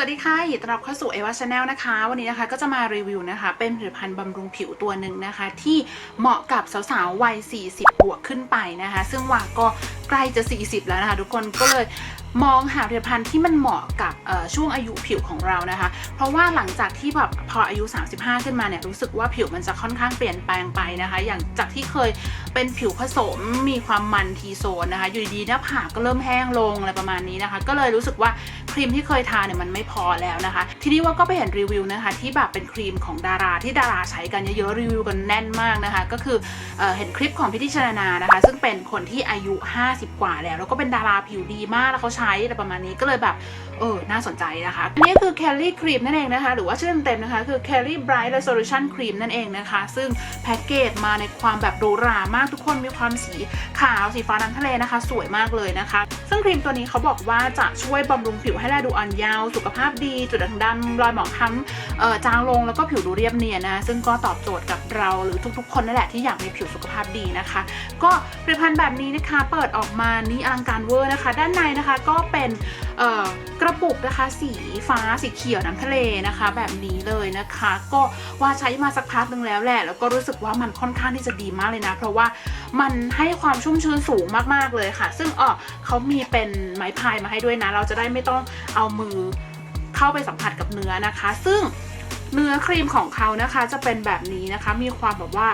สวัสดีค่ะยินดีต้อนรับเข้าสู่เอวาชาแนลนะคะ วันนี้นะคะก็จะมารีวิวนะคะ เป็นผลิตภัณฑ์บำรุงผิวตัวหนึ่งนะคะ ที่เหมาะกับสาวๆวัย 40 บวกขึ้นไปนะคะ ซึ่งว่าก็ใกล้จะ 40 แล้วนะคะ ทุกคนก็เลย มองหาผลิตภัณฑ์ที่มันเหมาะกับช่วงอายุผิวของเรานะคะ เพราะว่าหลังจากที่แบบพออายุ 35 ขึ้นมาเนี่ยรู้สึกว่าผิวมันจะค่อนข้างเปลี่ยนแปลงไปนะคะ อย่างจากที่เคยเป็นผิวผสมมีความมันทีโซนนะคะ อยู่ดีๆหน้าผากก็เริ่มแห้งลงอะไรประมาณนี้นะคะ ก็เลยรู้สึกว่าครีมที่เคยทาเนี่ยมันไม่พอแล้วนะคะ ทีนี้ว่าก็ไปเห็นรีวิวนะคะ ที่แบบเป็นครีมของดาราที่ดาราใช้กันเยอะๆรีวิวกันแน่นมากนะคะ ก็คือเออเห็นคลิปของพิธีชนานานะคะ ซึ่งเป็นคนที่อายุ 50 กว่าแล้วแล้วก็เป็นดาราผิวดีมากแล้วเขาใช้อะไรประมาณนี้ก็เลยแบบเออ น่าสนใจนะคะ อันนี้คือ Kelly Cream นั่นเองนะคะ หรือว่าชื่อเต็มๆนะคะ คือ Kelly Bright Resolution Cream นั่นเองนะคะ ซึ่งแพ็กเกจมาในความแบบหรูหรามากทุกคนมีความสีขาวสีฟ้าน้ำทะเลนะคะ สวยมากเลยนะคะ ซึ่งครีมตัวนี้เขาบอกว่าจะช่วยบำรุงผิวให้แลดูอ่อนเยาว์สุขภาพดี จุดด่างดำรอยหมองคล้ำจางลงแล้วก็ผิวดูเรียบเนียนนะ ซึ่งก็ตอบโจทย์กับเราหรือทุกๆ คนนั่นแหละที่อยากมีผิวสุขภาพดีนะคะ ก็ผลิตภัณฑ์แบบนี้นะคะ เปิดออกมานี่อลังการเวอร์นะคะ ด้านในนะคะก็เป็นกระปุกนะคะ สีฟ้าสีเขียวน้ำทะเลนะคะ แบบนี้เลยนะคะ ก็ว่าใช้มาสักพักหนึ่งแล้วแหละ แล้วก็รู้สึกว่ามันค่อนข้างที่จะดีมากเลยนะ เพราะว่ามันให้ความชุ่มชื้นสูงมากๆเลยค่ะ ซึ่งอ๋อเขามีเป็นไม้พายมาให้ด้วยนะ เราจะได้ไม่ต้องเอามือเข้าไปสัมผัสกับเนื้อนะคะ ซึ่งเนื้อครีมของเขานะคะจะเป็นแบบนี้นะคะ มีความแบบว่า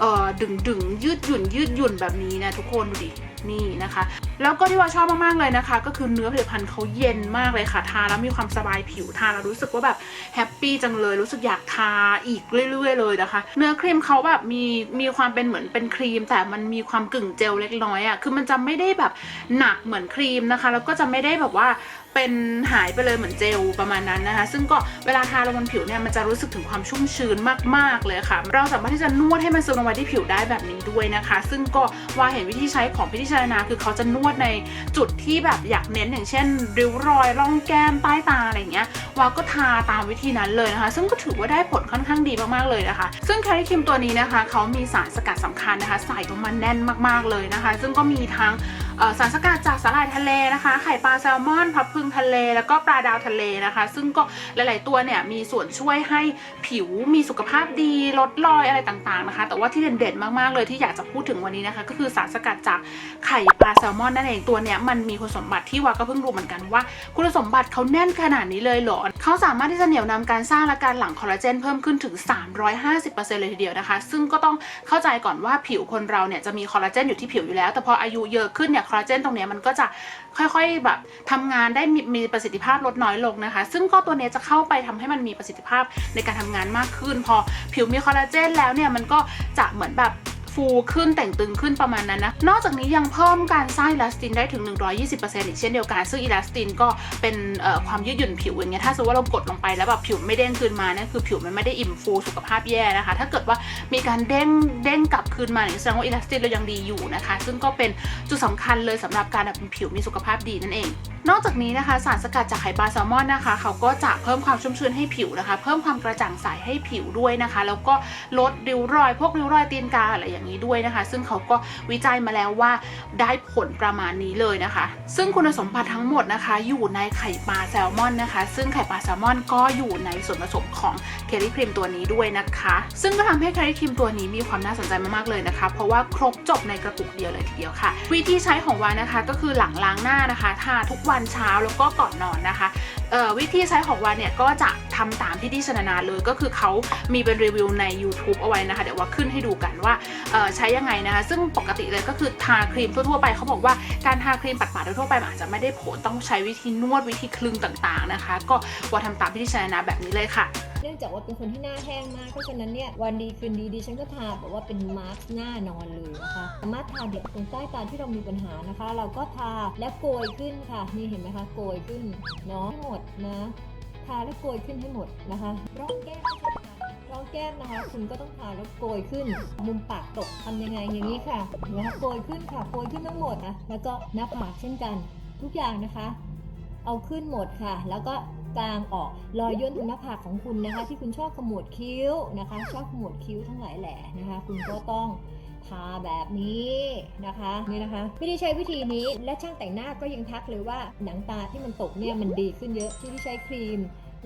เออดึงดึงยืดหยุ่นยืดหยุ่นแบบนี้นะทุกคนดูดินี่นะคะแล้วก็ที่ว่าชอบมากๆเลยนะคะ ก็คือเนื้อผลิตภัณฑ์เขาเย็นมากเลยค่ะ ทาแล้วมีความสบายผิวทาแล้วรู้สึกว่าแบบแฮปปี้จังเลยรู้สึกอยากทาอีกเรื่อยๆเลยนะคะ เนื้อครีมเขาแบบมีมีความเป็นเหมือนเป็นครีม แต่มันมีความกึ่งเจลเล็กน้อยอะ่ะคือมันจะไม่ได้แบบหนักเหมือนครีมนะคะ แล้วก็จะไม่ได้แบบว่าเป็นหายไปเลยเหมือนเจลประมาณนั้นนะคะ ซึ่งก็เวลาทาลงบนผิวเนี่ยมันจะรู้สึกถึงความชุ่มชื้นมากๆเลยค่ะ เราสามารถที่จะนวดให้มันซึมลงไปที่ผิวได้แบบนี้ด้วยนะคะ ซึ่งก็ว่าเห็นวิธีใช้ของพิธีชานาคือเขาจะนวดในจุดที่แบบอยากเน้นอย่างเช่น ริ้วรอยร่องแก้มใต้ตาอะไรอย่างเงี้ยวาก็ทาตามวิธีนั้นเลยนะคะ ซึ่งก็ถือว่าได้ผลค่อนข้างดีมากๆเลยนะคะ ซึ่งแคริคิมตัวนี้นะคะเขามีสารสกัดสำคัญนะคะ ใส่ลงมาแน่นมากๆเลยนะคะ ซึ่งก็มีทั้ง สารสกัดจากสาหร่ายทะเลนะคะ ไข่ปลาแซลมอน พับพึงทะเล แล้วก็ปลาดาวทะเลนะคะ ซึ่งก็หลาย ๆ ตัวเนี่ยมีส่วนช่วยให้ผิวมีสุขภาพดีลดรอยอะไรต่าง ๆ นะคะ แต่ว่าที่เด่น ๆ มาก ๆ เลยที่อยากจะพูดถึงวันนี้นะคะ ก็คือสารสกัดจากไข่ปลาแซลมอนนั่นเองตัวเนี้ยมันมีคุณสมบัติที่วาก็เพิ่งรู้เหมือนกันว่า คุณสมบัติเขาแน่นขนาดนี้เลยเหรอเขาสามารถที่จะเหนี่ยวนำการสร้างและการหลั่งคอลลาเจนเพิ่มขึ้นถึง 350%เลยทีเดียวนะคะ ซึ่งก็ต้องเข้าใจก่อนว่าผิวคนเราเนี่ยจะมีคอลลาเจนอยู่ที่ผิวอยู่แล้ว แต่พออายุเยอะขึ้นเนี่ยคอลลาเจนตรงนี้มันก็จะค่อยๆแบบทำงานได้มีมีประสิทธิภาพลดน้อยลงนะคะ ซึ่งก็ตัวเนี้จะเข้าไปทำให้มันมีประสิทธิภาพในการทำงานมากขึ้น พอผิวมีคอลลาเจนแล้วเนี่ยมันก็จะเหมือนแบบ ฟูขึ้นแต่งตึงขึ้นประมาณนั้นนะ นอกจากนี้ยังเพิ่มการสร้างอิลาสตินได้ถึง 120%อีกเช่นเดียวกัน ซึ่งอิลาสตินก็เป็นความยืดหยุ่นผิวอย่างเงี้ยถ้าสมมติว่าเรากดลงไปแล้วแบบผิวไม่เด้งคืนมาเนี่ยคือผิวมันไม่ได้อิ่มฟูสุขภาพแย่นะคะ ถ้าเกิดว่ามีการเด้งเด้งกลับคืนมาเนี่ยแสดงว่าอิลาสตินเรายังดีอยู่นะคะ ซึ่งก็เป็นจุดสำคัญเลยสำหรับการแบบผิวมีสุขภาพดีนั่นเอง นอกจากนี้นะคะ สารสกัดจากไข่ปลาแซลมอนนะคะ เขาก็จะเพิ่มความชุ่มชื้นให้ผิวนะคะ เพิ่มความกระจ่างใสให้ผิวด้วยนะคะ แล้วก็ลดริ้วรอย พวกริ้วรอยตีนกาอะไรอย่างนี้ด้วยนะคะ ซึ่งเขาก็วิจัยมาแล้วว่าได้ผลประมาณนี้เลยนะคะ ซึ่งคุณสมบัติทั้งหมดนะคะ อยู่ในไข่ปลาแซลมอนนะคะ ซึ่งไข่ปลาแซลมอนก็อยู่ในส่วนผสมของเคลลี่ครีมตัวนี้ด้วยนะคะ ซึ่งก็ทำให้เคลลี่ครีมตัวนี้มีความน่าสนใจมากๆเลยนะคะ เพราะว่าครบจบในกระปุกเดียวเลยทีเดียวค่ะ วิธีใช้ของวานะคะก็คือหลังล้างหน้านะคะทาทุกวันเช้าแล้วก็ก่อนนอนนะคะวิธีใช้ของวาเนี่ยก็จะทำตามที่ดีชนนาเลยก็คือเขามีเป็นรีวิวใน YouTube เอาไว้นะคะ เดี๋ยวว่าขึ้นให้ดูกันว่าใช้ยังไงนะคะ ซึ่งปกติเลยก็คือทาครีมทั่วๆไปเขาบอกว่าการทาครีมปัดๆทั่วๆไปอาจจะไม่ได้ผลต้องใช้วิธีนวดวิธีคลึงต่างๆนะคะ ก็ว่าทำตามที่ดีชนนาแบบนี้เลยค่ะ นื่องจากว่าเป็นคนที่หน้าแห้งมาก เพราะฉะนั้นเนี่ยวันดีคืนดีดิฉันก็ทาแบบว่าเป็นมาร์กหน้านอนเลยนะคะสามารถทาเด็กตรงใต้ตาที่เรามีปัญหานะคะ เราก็ทาและโกยขึ้นค่ะ นี่เห็นไหมคะโกยขึ้นเนาะให้หมดนะทาแล้วโกยขึ้นให้หมดนะคะร่องแก้มนกันร่องแก้มนะคะ คุณก็ต้องทาแล้วโกยขึ้น มุมปากตกทำยังไงอย่างนี้ค่ะนะคะโกยขึ้นค่ะโกยขึ้นทั้งหมดนะแล้วก็หน้าผากเช่นกัน ทุกอย่างนะคะ เอาขึ้นหมดค่ะ แล้วก็ กางออกรอยย่นตรงหน้าผากของคุณนะคะ ที่คุณชอบขมวดคิ้วนะคะ ชอบขมวดคิ้วทั้งหลายแหล่นะคะ คุณก็ต้องทาแบบนี้นะคะนี่นะคะ ไม่ได้ใช้วิธีนี้และช่างแต่งหน้าก็ยังทักเลยว่าหนังตาที่มันตกเนี่ยมันดีขึ้นเยอะที่ที่ใช้ครีม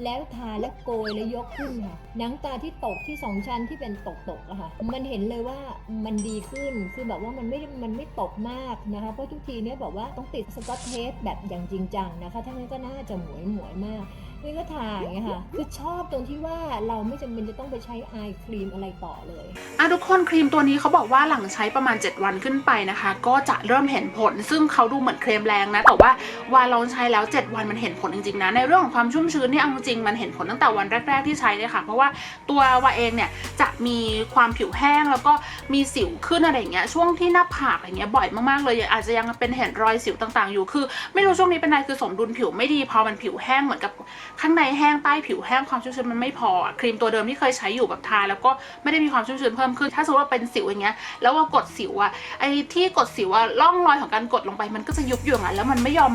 แล้วทาและโกยแล้วยกขึ้นค่ะ หนังตาที่ตกที่สองชั้นที่เป็นตกตกๆอะค่ะ มันเห็นเลยว่ามันดีขึ้น คือแบบว่ามันไม่ มันไม่ตกมากนะคะ เพราะทุกทีเนี่ยบอกว่าต้องติดสกอตเทปแบบอย่างจริงจังนะคะ ถ้างั้นก็น่าจะหมวยหมวยๆมาก นี่ก็ทาอย่างเงี้ยค่ะคือชอบตรงที่ว่าเราไม่จำเป็นจะต้องไปใช้ไอครีมอะไรต่อเลยอะทุกคนครีมตัวนี้เขาบอกว่าหลังใช้ประมาณ 7 วันขึ้นไปนะคะ ก็จะเริ่มเห็นผล ซึ่งเขาดูเหมือนเคลมแรงนะ แต่ว่าวาลองใช้แล้ว 7 วันมันเห็นผลจริงๆนะ ในเรื่องของความชุ่มชื้นเนี่ยเอาจริงมันเห็นผลตั้งแต่วันแรก ๆที่ใช้เลยค่ะ เพราะว่าตัววาเองเนี่ย จะมีความผิวแห้งแล้วก็มีสิวขึ้นอะไรอย่างเงี้ยช่วงที่หน้าผากอะไรเงี้ยบ่อยมากๆเลยอาจจะยังเป็นเห็นรอยสิวต่างๆ อยู่คือ ไม่รู้ช่วงนี้เป็นไรคือสมดุลผิวไม่ดีพอมันผิวแห้งเหมือนกับข้างในแห้งใต้ผิวแห้งความชุ่มชื้นมันไม่พอครีมตัวเดิมที่เคยใช้อยู่แบบทาแล้วก็ไม่ได้มีความชุ่มชื้นเพิ่มขึ้น ถ้าสมมติว่าเป็นสิวอย่างเงี้ยแล้วว่ากดสิวอะไอ้ที่กดสิวอะร่องรอยของการกดลงไปมันก็จะยุบอยู่อย่างนั้นแล้วมันไม่ยอม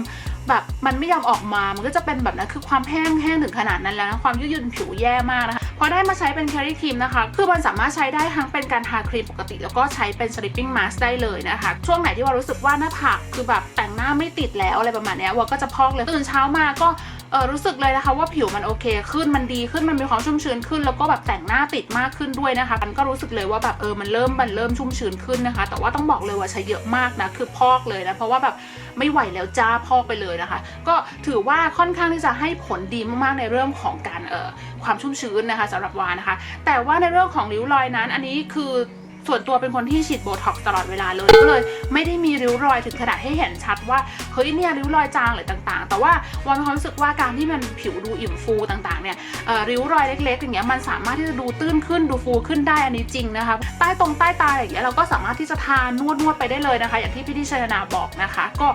แบบมันไม่ยอมออกมา มันก็จะเป็นแบบนั้นคือความแห้งแห้งถึงขนาดนั้นแล้วนะความยืดหยุ่นผิวแย่มากนะคะ พอได้มาใช้เป็นแครี่ครีมนะคะ คือมันสามารถใช้ได้ทั้งเป็นการทาครีมปกติ แล้วก็ใช้เป็นสลิปปิ้งมาสได้เลยนะคะ ช่วงไหนที่ว่ารู้สึกว่าหน้าผากคือแบบแต่งหน้าไม่ติดแล้วอะไรประมาณนี้ว่าก็จะพอกเลยตื่นเช้ามาก็ ออรู้สึกเลยนะคะว่าผิวมันโอเคขึ้นมันดีขึ้นมันมีความชุ่มชื้นขึ้น แล้วก็แบบแต่งหน้าติดมากขึ้นด้วยนะคะมันก็รู้สึกเลยว่าแบบเออมันเริ่มมันเริ่มชุ่มชื้นขึ้นนะคะ แต่ว่าต้องบอกเลยว่าใช้เยอะมากนะคือพอกเลยนะเพราะว่าแบบไม่ไหวแล้วจ้าพอกไปเลยนะคะ ก็ถือว่าค่อนข้างที่จะให้ผลดีมากๆในเรื่องของการเอ่อความชุ่มชื้นนะคะสำหรับวานะคะ แต่ว่าในเรื่องของริ้วรอยนั้น อันนี้คือ ส่วนตัวเป็นคนที่ฉีดโบท็อกตลอดเวลาเลยก็เลยไม่ได้มีริ้วรอยถึงขนาดให้เห็นชัดว่าเฮ้ยเนี่ยริ้วรอยจางหรือต่างๆ แต่ว่าวันมีความรู้สึกว่าการที่มันผิวดูอิ่มฟูต่างๆเนี่ยริ้วรอยเล็กๆอย่างเงี้ยมันสามารถที่จะดูตื้นขึ้นดูฟูขึ้นได้อันนี้จริงนะคะใต้ตรงใต้ตาอย่างเงี้ยเราก็สามารถที่จะทานวดนวดๆไปได้เลยนะคะ อย่างที่พี่ดิชนาบอกนะคะ ก็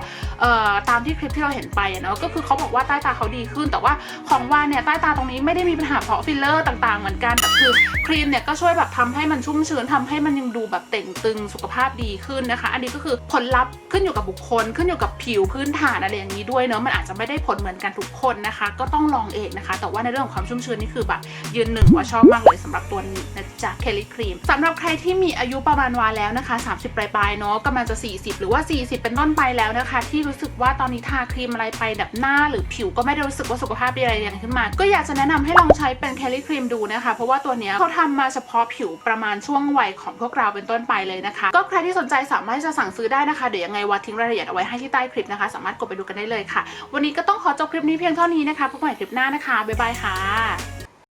ตามที่คลิปที่เราเห็นไปเนาะก็คือเขาบอกว่าใต้ตาเขาดีขึ้น แต่ว่าของวานเนี่ยใต้ตาตรงนี้ไม่ได้มีปัญหาเพราะฟิลเลอร์ต่างๆ เหมือนกันแต่คือครีมเนี่ยก็ช่วยแบบทำให้มันชุ่มชื้นทำให้มันยังดูแบบเต่งตึงสุขภาพดีขึ้นนะคะ อันนี้ก็คือผลลัพธ์ขึ้นอยู่กับบุคคล ขึ้นอยู่กับผิวพื้นฐานอะไรอย่างนี้ด้วยเนาะมันอาจจะไม่ได้ผลเหมือนกันทุกคนนะคะ ก็ต้องลองเองนะคะ แต่ว่าในเรื่องของความชุ่มชื้นนี่คือแบบยืนหนึ่งว่าชอบมากเลยสำหรับตัวนี้นะจ๊ะเคลลี่ครีมสำหรับใครที่มีอายุประมาณวาแล้วนะคะ 30 ปลายๆเนาะกำลังจะ 40 หรือว่า 40 เป็นต้นไปแล้วนะคะ ที่รู้สึกว่าตอนนี้ทาครีมอะไรไปแบบหน้า หรือผิวก็ไม่ได้รู้สึกว่าสุขภาพดีอะไรอย่างขึ้นมา ก็อยากจะแนะนำให้ลองใช้เป็นเคลลี่ครีมดูนะคะ เพราะว่าตัวเนี้ยเขาทำมาเฉพาะผิวประมาณช่วงวัยของพวกเราเป็นต้นไปเลยนะคะ ก็ใครที่สนใจสามารถที่จะสั่งซื้อได้นะคะ เดี๋ยวยังไงวัดทิ้งรายละเอียดเอาไว้ให้ที่ใต้คลิปนะคะ สามารถกดไปดูกันได้เลยค่ะ วันนี้ก็ต้องขอจบคลิปนี้เพียงเท่านี้นะคะพบกันใหม่คลิปหน้านะคะบ๊ายบายค่ะ